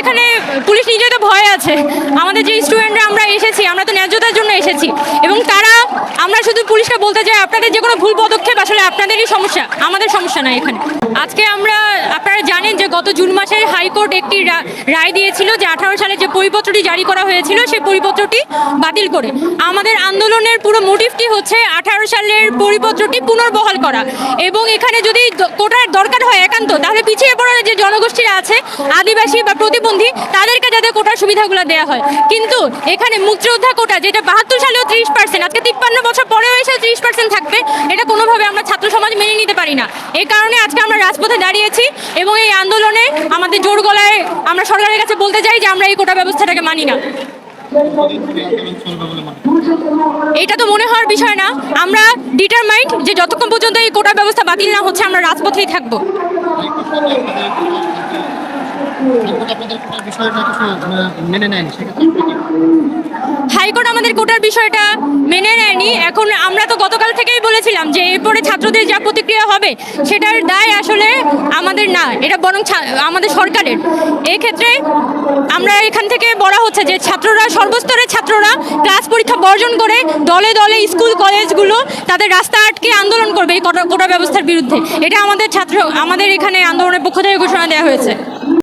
এখানে পুলিশ নিজে তো ভয় আছে। আমাদের যে স্টুডেন্টরা আমরা এসেছি আমরা এসেছি। এবং তারা, আমরা শুধু পুলিশকে বলতে চাই, আপনাদের যে কোনো ভুল পদক্ষেপ আসলে আপনাদেরই সমস্যা, আমাদের সমস্যা নাই এখানে। আজকে আমরা, আপনারা জানেন যে গত জুন মাসে হাইকোর্ট একটি রায় দিয়েছিল যে আঠারো সালে যে পরিপত্রটি জারি করা হয়েছিল, সেই পরিপত্রটি বাতিল করে। আমাদের আন্দোলনের পুরো মোটিভটি হচ্ছে আঠারো সালের পরিপত্রটি পুনর্বহাল করা। এবং এখানে যদি কোটার দরকার হয় একান্ত, তাহলে পিছিয়ে পড়া যে জনগোষ্ঠীরা আছে, আদিবাসী বা প্রতিবন্ধী তাদেরকে যাতে কোটার সুবিধাগুলো দেওয়া হয়। কিন্তু এখানে মুক্তিযোদ্ধা কোটা, যেটা বাহাত্তর সালেও ত্রিশ পার্সেন্ট আজকে তিপ্পান্ন বছর পরেও এসে ত্রিশ পার্সেন্ট থাকবে, এটা কোনোভাবে আমরা ছাত্র সমাজ মেনে নিতে পারি না। এই কারণে আজকে আমরা রাজপথে দাঁড়িয়েছি এবং এই আন্দোলনে আমাদের জোর গলায় আমরা সরকারের কাছে বলতে চাই যে আমরা এই কোটা ব্যবস্থাটাকে মানি না। এটা তো মনে হওয়ার বিষয় না। আমরা ডিটারমাইন্ড যে যতক্ষণ পর্যন্ত এই কোটা ব্যবস্থা বাতিল না হচ্ছে, আমরা রাজপথেই থাকব। হাইকোর্ট আমাদের কোটার বিষয়টা মেনে নেয়নি। এখন আমরা তো গতকাল থেকেই বলেছিলাম যে এরপরে ছাত্রদের যা প্রতিক্রিয়া হবে সেটার দায় আসলে আমাদের না, এটা বরং আমাদের সরকারের। এক্ষেত্রে আমরা এখান থেকে বলা হচ্ছে যে ছাত্ররা, সর্বস্তরের ছাত্ররা ক্লাস পরীক্ষা বর্জন করে দলে দলে স্কুল, কলেজগুলো তাদের রাস্তা আটকে আন্দোলন করবে এই কোটা ব্যবস্থার বিরুদ্ধে। এটা আমাদের ছাত্র আমাদের এখানে আন্দোলনের পক্ষ থেকে ঘোষণা দেওয়া হয়েছে।